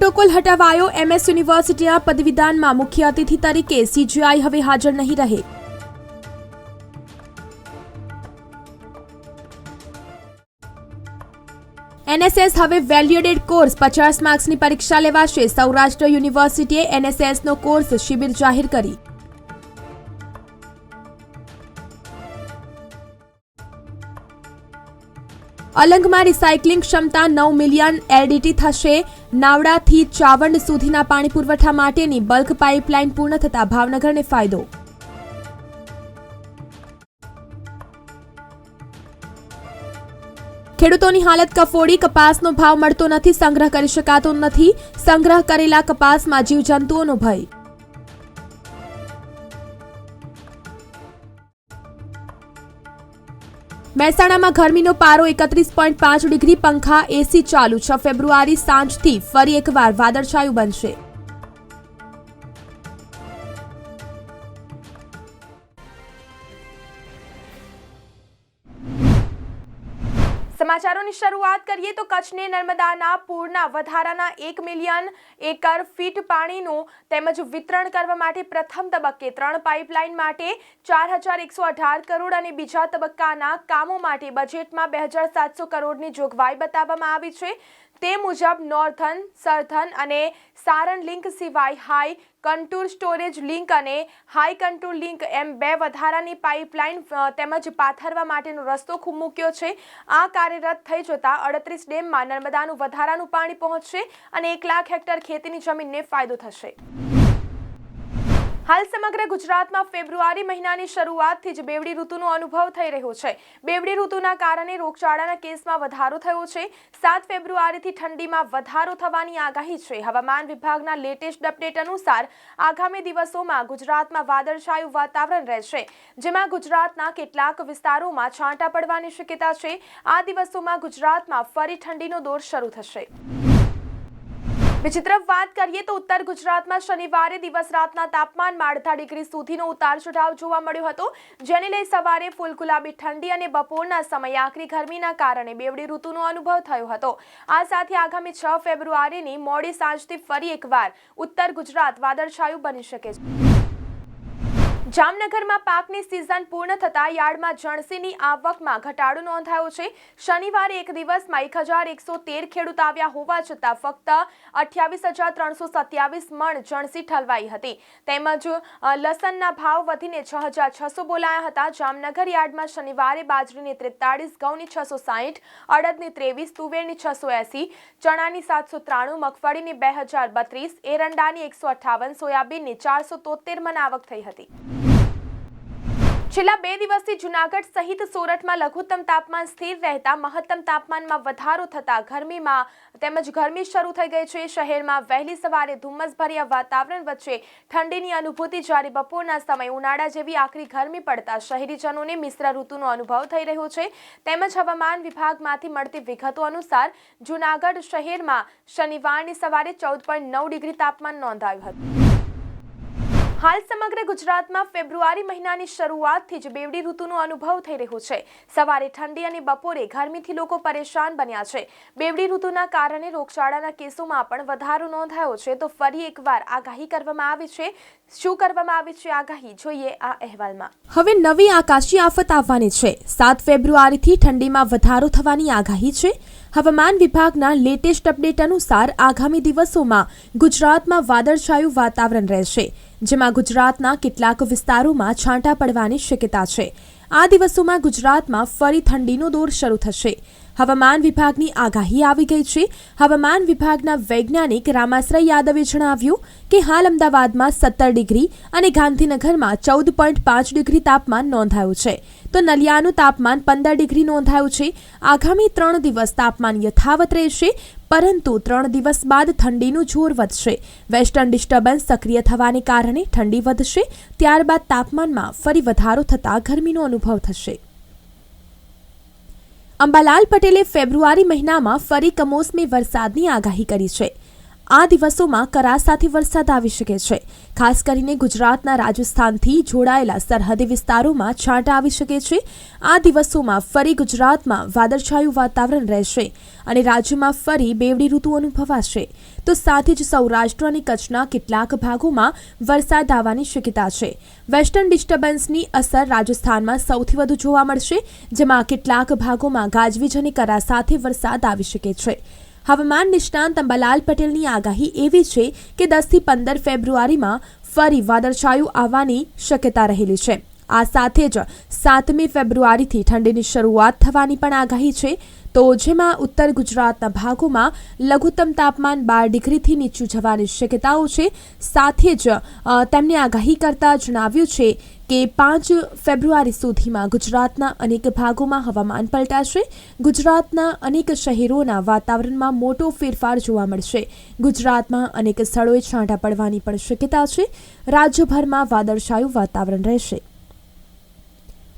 Protocol હટાવાયો MS યુનિવર્સિટીના પદવીદાનમાં મુખ્ય અતિથિ તરીકે સીજીઆઈ હવે હાજર નહીં રહે. એનએસએસ હવે વેલ્યુડેડ કોર્સ પચાસ માર્ક્સની પરીક્ષા લેવાશે. સૌરાષ્ટ્ર યુનિવર્સિટીએ એનએસએસનો કોર્સ શિબિર જાહેર કરી. અલંગમાં રિસાયકલિંગ ક્ષમતા નવ મિલિયન એલડીટી થશે. નાવડાથી ચાવંડ સુધીના પાણી પુરવઠા માટેની બલ્ક પાઇપલાઇન પૂર્ણ થતા ભાવનગરને ફાયદો. ખેડૂતોની હાલત કફોડી, કપાસનો ભાવ મળતો નથી, સંગ્રહ કરી શકાતો નથી. સંગ્રહ કરેલા કપાસમાં જીવજંતુઓનો ભય. મહેસાણામાં ગરમીનો પારો એકત્રીસ પોઈન્ટ પાંચ ડિગ્રી, પંખા, એસી ચાલુ. છ ફેબ્રુઆરી સાંજથી ફરી એકવાર વાદળછાયું બનશે. સમાચારોની શરૂઆત કરીએ તો કચ્છને નર્મદાના પૂરના વધારાના એક મિલિયન એકર ફીટ પાણીનું તેમજ વિતરણ કરવા માટે પ્રથમ તબક્કે ત્રણ પાઇપલાઇન માટે ચાર હજાર એકસો અઢાર કરોડ અને બીજા તબક્કાના કામો માટે બજેટમાં બે હજાર સાતસો કરોડની જોગવાઈ બતાવવામાં આવી છે. તે મુજબ નોર્થન, સર્થન અને સારણ લિંક સિવાય હાઈ કન્ટુર સ્ટોરેજ લિંક અને હાઈ કન્ટુર લિંક એમ બે વધારાની પાઇપલાઇન તેમજ પાથરવા માટેનો રસ્તો ખૂબ મૂક્યો છે. આ કાર્યરત થઈ જતાં અડત્રીસ ડેમમાં નર્મદાનું વધારાનું પાણી પહોંચશે અને એક લાખ હેક્ટર ખેતીની જમીનને ફાયદો થશે. હાલ સમગ્ર ગુજરાતમાં ફેબ્રુઆરી મહિનાની શરૂઆતથી જ બેવડી ઋતુનો અનુભવ થઈ રહ્યો છે. બેવડી ઋતુના કારણે રોગચાળાના કેસમાં વધારો થયો છે. સાત ફેબ્રુઆરીથી ઠંડીમાં વધારો થવાની આગાહી છે. હવામાન વિભાગના લેટેસ્ટ અપડેટ અનુસાર આગામી દિવસોમાં ગુજરાતમાં વાદળછાયું વાતાવરણ રહેશે, જેમાં ગુજરાતના કેટલાક વિસ્તારોમાં છાંટા પડવાની શક્યતા છે. આ દિવસોમાં ગુજરાતમાં ફરી ઠંડીનો દોર શરૂ થશે. બીજી તરફ વાત કરીએ તો ઉત્તર ગુજરાતમાં શનિવારે દિવસ રાતના તાપમાન અડધા ડિગ્રી સુધીનો ઉતાર ચઢાવ જોવા મળ્યો હતો, જેને લઈ સવારે ફૂલ ગુલાબી ઠંડી અને બપોરના સમયે આકરી ગરમીના કારણે બેવડી ઋતુનો અનુભવ થયો હતો. આ સાથે આગામી છ ફેબ્રુઆરીની મોડી સાંજથી ફરી એકવાર ઉત્તર ગુજરાત વાદળછાયું બની શકે છે. જામનગરમાં પાકની સિઝન પૂર્ણ થતા યાર્ડમાં જણસીની આવકમાં ઘટાડો નોંધાયો છે. શનિવારે એક દિવસમાં એક હજાર એકસો તેર ખેડૂત આવ્યા હોવા છતાં ફક્ત અઠ્યાવીસ હજાર ત્રણસો સત્યાવીસ મણ જણસી ઠલવાઈ હતી. તેમજ લસણના ભાવ વધીને છ હજાર છસો બોલાયા હતા. જામનગર યાર્ડમાં શનિવારે બાજરીની ત્રેતાળીસ, ઘઉંની છસો સાહીઠ, અડદની ત્રેવીસ, તુવેરની છસો એંસી, ચણાની સાતસો ત્રાણું, મગફળીની બે હજાર બત્રીસ, એરંડાની એકસો અઠ્ઠાવન, સોયાબીનની ચારસો તોતેર મન આવક થઈ હતી. છેલ્લા બે દિવસથી જુનાગઢ સહિત સોરઠમાં લઘુત્તમ તાપમાન સ્થિર રહેતા મહત્તમ તાપમાનમાં વધારો થતા ગરમીમાં તેમજ ગરમી શરૂ થઈ ગઈ છે. શહેરમાં વહેલી સવારે ધુમ્મસભર્યા વાતાવરણ વચ્ચે ઠંડીની અનુભૂતિ જ્યારે બપોરના સમયે ઉનાળા જેવી આકરી ગરમી પડતા શહેરીજનોને મિશ્ર ઋતુનો અનુભવ થઈ રહ્યો છે. તેમજ હવામાન વિભાગમાંથી મળતી વિગતો અનુસાર જુનાગઢ શહેરમાં શનિવારની સવારે ચૌદ પોઈન્ટ નવ ડિગ્રી તાપમાન નોંધાયું હતું. હાલ સમગ્ર ગુજરાતમાં ફેબ્રુઆરી મહિનાની શરૂઆતથી જ બેવડી ઋતુનો અનુભવ થઈ રહ્યો છે. સવારે ઠંડી અને બપોરે ગરમીથી લોકો પરેશાન બન્યા છે. બેવડી ઋતુના કારણે રોગચાળાના કેસોમાં પણ વધારો નોંધાયો છે. તો ફરી એકવાર આગાહી કરવામાં આવી છે. શું કરવામાં આવી છે આગાહી? જોઈએ આ અહેવાલમાં. હવે નવી આકાશી આફત આવવાની છે. સાત ફેબ્રુઆરીથી ઠંડીમાં વધારો થવાની આગાહી છે. હવામાન વિભાગના લેટેસ્ટ અપડેટ અનુસાર આગામી દિવસોમાં ગુજરાતમાં વાદળછાયું વાતાવરણ રહેશે, જેમાં ગુજરાતના કેટલાક વિસ્તારોમાં છાંટા પડવાની શક્યતા છે. આ દિવસોમાં ગુજરાતમાં ફરી ઠંડીનો દોર શરૂ થશે. હવામાન વિભાગની આગાહી આવી ગઈ છે. હવામાન વિભાગના વૈજ્ઞાનિક રામાશ્રય યાદવે જણાવ્યું કે હાલ અમદાવાદમાં સત્તર ડિગ્રી અને ગાંધીનગરમાં ચૌદ પોઈન્ટ પાંચ ડિગ્રી તાપમાન નોંધાયું છે. તો નલિયાનું તાપમાન પંદર ડિગ્રી નોંધાયું છે. આગામી ત્રણ દિવસ તાપમાન યથાવત રહેશે, પરંતુ ત્રણ દિવસ બાદ ઠંડીનું જોર વધશે. વેસ્ટર્ન ડિસ્ટર્બન્સ સક્રિય થવાને કારણે ઠંડી વધશે, ત્યારબાદ તાપમાનમાં ફરી વધારો થતાં ગરમીનો અનુભવ થશે. અંબાલાલ પટેલે ફેબ્રુઆરી મહિનામાં ફરી કમોસમી વરસાદની આગાહી કરી છે. આ દિવસોમાં કરા સાથે વરસાદ આવી શકે છે. ખાસ કરીને ગુજરાતના રાજસ્થાનથી જોડાયેલા સરહદી વિસ્તારોમાં છાંટા આવી શકે છે. આ દિવસોમાં ફરી ગુજરાતમાં વાદળછાયું વાતાવરણ રહેશે અને રાજ્યમાં ફરી બેવડી ઋતુ અનુભવાશે. તો સાથે જ સૌરાષ્ટ્ર અને કચ્છના કેટલાક ભાગોમાં વરસાદ આવવાની શક્યતા છે. વેસ્ટર્ન ડિસ્ટર્બન્સની અસર રાજસ્થાનમાં સૌથી વધુ જોવા મળશે, જેમાં કેટલાક ભાગોમાં ગાજવીજ અને કરા સાથે વરસાદ આવી શકે છે. હવામાન નિષ્ણાંત અંબાલાલ પટેલની આગાહી એવી છે કે દસથી પંદર ફેબ્રુઆરીમાં ફરી વાદળછાયું આવવાની શક્યતા રહેલી છે. આ સાથે જ સાતમી ફેબ્રુઆરીથી ઠંડીની શરૂઆત થવાની પણ આગાહી છે. તો જેમાં ઉત્તર ગુજરાતના ભાગોમાં લઘુત્તમ તાપમાન બાર ડિગ્રીથી નીચું જવાની શક્યતાઓ છે. સાથે જ તેમણે આગાહી કરતા જણાવ્યું છે કે પાંચ ફેબ્રુઆરી સુધીમાં ગુજરાતના અનેક ભાગોમાં હવામાન પલટાશે. ગુજરાતના અનેક શહેરોના વાતાવરણમાં મોટો ફેરફાર જોવા મળશે. ગુજરાતમાં અનેક સ્થળોએ છાંટા પડવાની પણ શક્યતા છે. રાજ્યભરમાં વાદળછાયું વાતાવરણ રહેશે.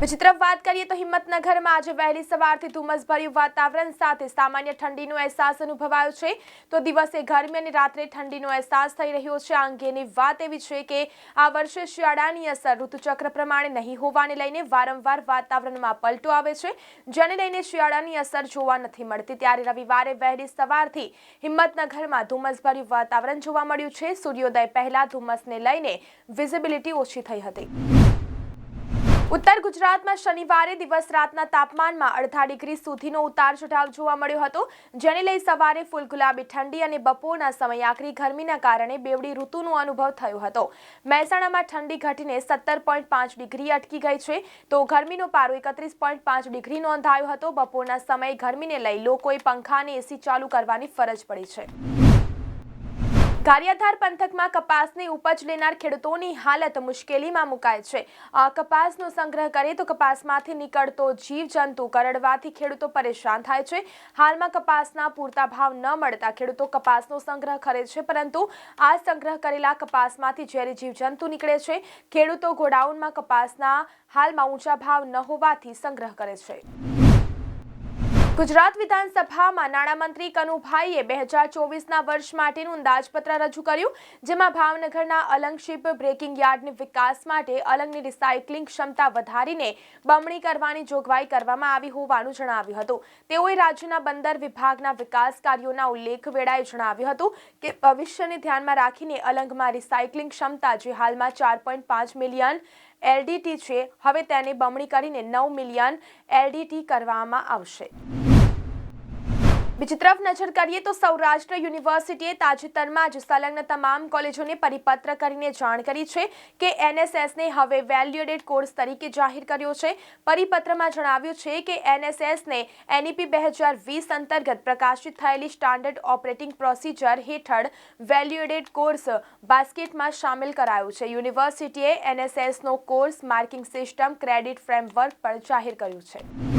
બીજી વાત કરીએ તો હિંમતનગરમાં આજે વહેલી સવારથી ધુમ્મસભર્યું વાતાવરણ સાથે સામાન્ય ઠંડીનો અહેસાસ અનુભવાયો છે. તો દિવસે ગરમી અને રાત્રે ઠંડીનો અહેસાસ થઈ રહ્યો છે. આ અંગેની વાત એવી છે કે આ વર્ષે શિયાળાની અસર ઋતુચક્ર પ્રમાણે નહીં હોવાને લઈને વારંવાર વાતાવરણમાં પલટો આવે છે. જેને લઈને શિયાળાની અસર જોવા નથી મળતી. ત્યારે રવિવારે વહેલી સવારથી હિંમતનગરમાં ધુમ્મસભર્યું વાતાવરણ જોવા મળ્યું છે. સૂર્યોદય પહેલા ધુમ્મસને લઈને વિઝિબિલિટી ઓછી થઈ હતી. ઉત્તર ગુજરાતમાં શનિવારે દિવસ રાતના તાપમાનમાં અડધા ડિગ્રી સુધીનો ઉતાર ચઢાવ જોવા મળ્યો હતો. જેને લઈ સવારે ફૂલ ગુલાબી ઠંડી અને બપોરના સમયે આકરી ગરમીના કારણે બેવડી ઋતુનો અનુભવ થયો હતો. મહેસાણામાં ઠંડી ઘટીને સત્તર પોઈન્ટ પાંચ ડિગ્રી અટકી ગઈ છે. તો ગરમીનો પારો એકત્રીસ પોઈન્ટ પાંચ ડિગ્રી નોંધાયો હતો. બપોરના સમયે ગરમીને લઈ લોકોએ પંખા અને એસી ચાલુ કરવાની ફરજ પડી છે. ગારિયાધાર પંથકમાં કપાસની ઉપજ લેનાર ખેડૂતોની હાલત મુશ્કેલીમાં મુકાય છે. કપાસનો સંગ્રહ કરે તો કપાસમાંથી નીકળતો જીવજંતુ કરડવાથી ખેડૂતો પરેશાન થાય છે. હાલમાં કપાસના પૂરતા ભાવ ન મળતા ખેડૂતો કપાસનો સંગ્રહ કરે છે, પરંતુ આ સંગ્રહ કરેલા કપાસમાંથી ઝેરી જીવજંતુ નીકળે છે. ખેડૂતો ગોડાઉનમાં કપાસના હાલમાં ઊંચા ભાવ ન હોવાથી સંગ્રહ કરે છે. ગુજરાત વિધાનસભામાં નાણામંત્રી કનુભાઈએ બે હજાર ચોવીસના વર્ષ માટેનું અંદાજપત્ર રજૂ કર્યું, જેમાં ભાવનગરના અલંગશીપ બ્રેકિંગ યાર્ડની વિકાસ માટે અલંગની રિસાયકલિંગ ક્ષમતા વધારીને બમણી કરવાની જોગવાઈ કરવામાં આવી હોવાનું જણાવ્યું હતું. તેઓએ રાજ્યના બંદર વિભાગના વિકાસ કાર્યોના ઉલ્લેખ વેળાએ જણાવ્યું હતું કે, ભવિષ્યને ધ્યાનમાં રાખીને અલંગમાં રિસાયકલિંગ ક્ષમતા જે હાલમાં ચાર પોઈન્ટ પાંચ મિલિયન એલડીટી છે, હવે તેને બમણી કરીને નવ મિલિયન એલડીટી કરવામાં આવશે. બીજી તરફ નજર કરીએ તો સૌરાષ્ટ્ર યુનિવર્સિટીએ તાજેતરમાં જ સંલગ્ન તમામ કોલેજોને પરિપત્ર કરીને જાણ કરી છે કે એનએસએસને હવે વેલ્યુએડેડ કોર્સ તરીકે જાહેર કર્યો છે. પરિપત્રમાં જણાવ્યું છે કે એનએસએસને એનઈપી બે હજાર વીસ અંતર્ગત પ્રકાશિત થયેલી સ્ટાન્ડર્ડ ઓપરેટિંગ પ્રોસિજર હેઠળ વેલ્યુએડેડ કોર્સ બાસ્કેટમાં સામેલ કરાયો છે. યુનિવર્સિટીએ એનએસએસનો course marking system, credit framework પર જાહેર કર્યું છે.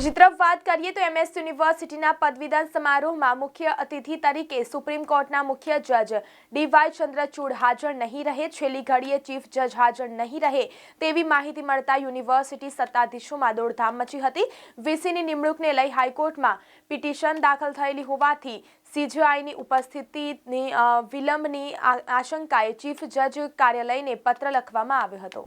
બીજી તરફ વાત કરીએ તો એમએસ યુનિવર્સિટીના પદવીદાન સમારોહમાં મુખ્ય અતિથિ તરીકે સુપ્રીમ કોર્ટના મુખ્ય જજ ડીવાય ચંદ્રચૂડ હાજર નહીં રહે, છેલ્લી ઘડીએ ચીફ જજ હાજર નહીં રહે તેવી માહિતી મળતા યુનિવર્સિટી સત્તાધીશોમાં દોડધામ મચી હતી. વીસીની નિમણૂકને લઈ હાઈકોર્ટમાં પિટિશન દાખલ થયેલી હોવાથી સીજીઆઈની ઉપસ્થિતિની વિલંબની આશંકાએ ચીફ જજ કાર્યાલયને પત્ર લખવામાં આવ્યો હતો.